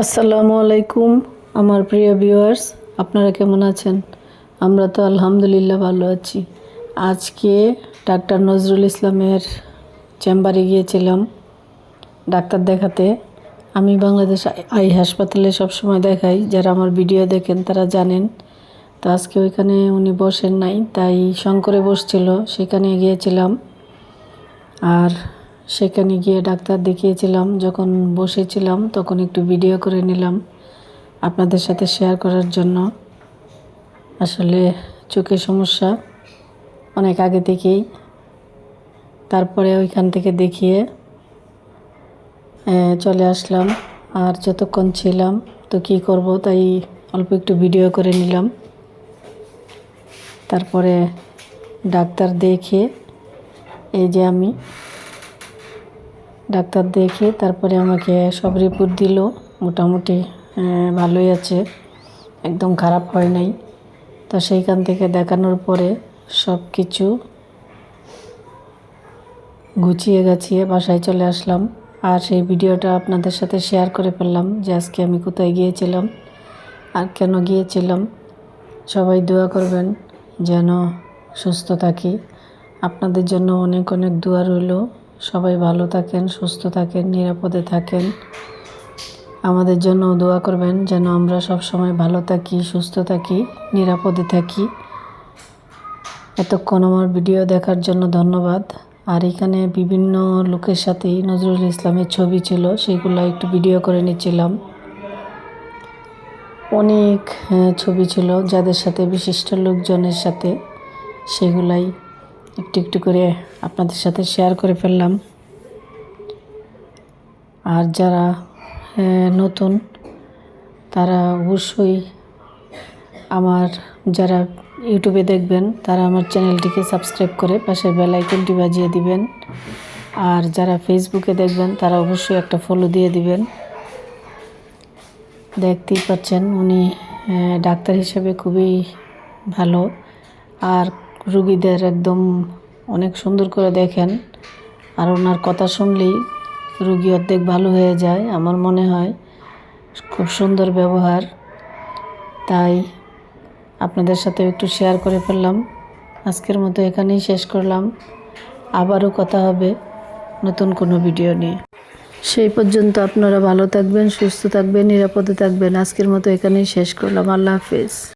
আসসালামু আলাইকুম, আমার প্রিয় ভিউয়ার্স আপনারা কেমন আছেন? আমরা তো আলহামদুলিল্লাহ ভালো আছি। আজকে ডাক্তার নজরুল ইসলামের চেম্বারে গিয়েছিলাম ডাক্তার দেখাতে। আমি বাংলাদেশ আই হাসপাতালে সবসময় দেখাই, যারা আমার ভিডিও দেখেন তারা জানেন। তো আজকে ওইখানে উনি বসেন নাই, তাই শঙ্করে বসছিল, সেখানে গিয়েছিলাম। আর সেখানে গিয়ে ডাক্তার দেখিয়েছিলাম, যখন বসেছিলাম তখন একটু ভিডিও করে নিলাম আপনাদের সাথে শেয়ার করার জন্য। আসলে চোখের সমস্যা অনেক আগে থেকেই। তারপরে ওইখান থেকে দেখিয়ে চলে আসলাম। আর যতক্ষণ ছিলাম তো কী করব তাই অল্প একটু ভিডিও করে নিলাম। তারপরে ডাক্তার দেখে এই যে আমি ডাক্তার দেখে তারপরে আমাকে সব রিপোর্ট দিল। মোটামুটি ভালোই আছে। একদম খারাপ হয় নাই। তো সেইখান থেকে দেখানোর পরে সব কিছু গুছিয়ে গাছিয়ে বাসায় চলে আসলাম। আর সেই ভিডিওটা আপনাদের সাথে শেয়ার করে ফেললাম যে আজকে আমি কোথায় গিয়েছিলাম, আর কেন গিয়েছিলাম। সবাই দোয়া করবেন যেন সুস্থ থাকি। আপনাদের জন্য অনেক অনেক দোয়া রইল। সবাই ভালো থাকেন, সুস্থ থাকেন, নিরাপদে থাকেন। আমাদের জন্য দোয়া করবেন যেন আমরা সব সময় ভালো থাকি, সুস্থ থাকি, নিরাপদে থাকি। এতক্ষণ আমার ভিডিও দেখার জন্য ধন্যবাদ। আর এখানে বিভিন্ন লোকের সাথেই নজরুল ইসলামের ছবি ছিল, সেগুলো একটু ভিডিও করে নিচ্ছিলাম। অনেক ছবি ছিল যাদের সাথে, বিশিষ্ট লোকজনের সাথে, সেগুলাই একটু একটু করে আপনাদের সাথে শেয়ার করে ফেললাম। আর যারা নতুন, তারা অবশ্যই আমার, যারা ইউটিউবে দেখবেন, তারা আমার চ্যানেলটিকে সাবস্ক্রাইব করে পাশের বেল আইকনটি বাজিয়ে দিবেন। আর যারা ফেসবুকে দেখবেন, তারা অবশ্যই একটা ফলো দিয়ে দিবেন। দেখতেই পাচ্ছেন উনি ডাক্তার হিসেবে খুবই ভালো। আর রুগীদের একদম অনেক সুন্দর করে দেখেন। আর ওনার কথা শুনলেই রুগী অর্ধেক ভালো হয়ে যায়, আমার মনে হয়। খুব সুন্দর ব্যবহার। তাই আপনাদের সাথে একটু শেয়ার করে ফেললাম। আজকের মতো এখানেই শেষ করলাম। আবারও কথা হবে নতুন কোনো ভিডিও নিয়ে। সেই পর্যন্ত আপনারা ভালো থাকবেন, সুস্থ থাকবেন, নিরাপদে থাকবেন। আজকের মতো এখানেই শেষ করলাম। আল্লাহ হাফেজ।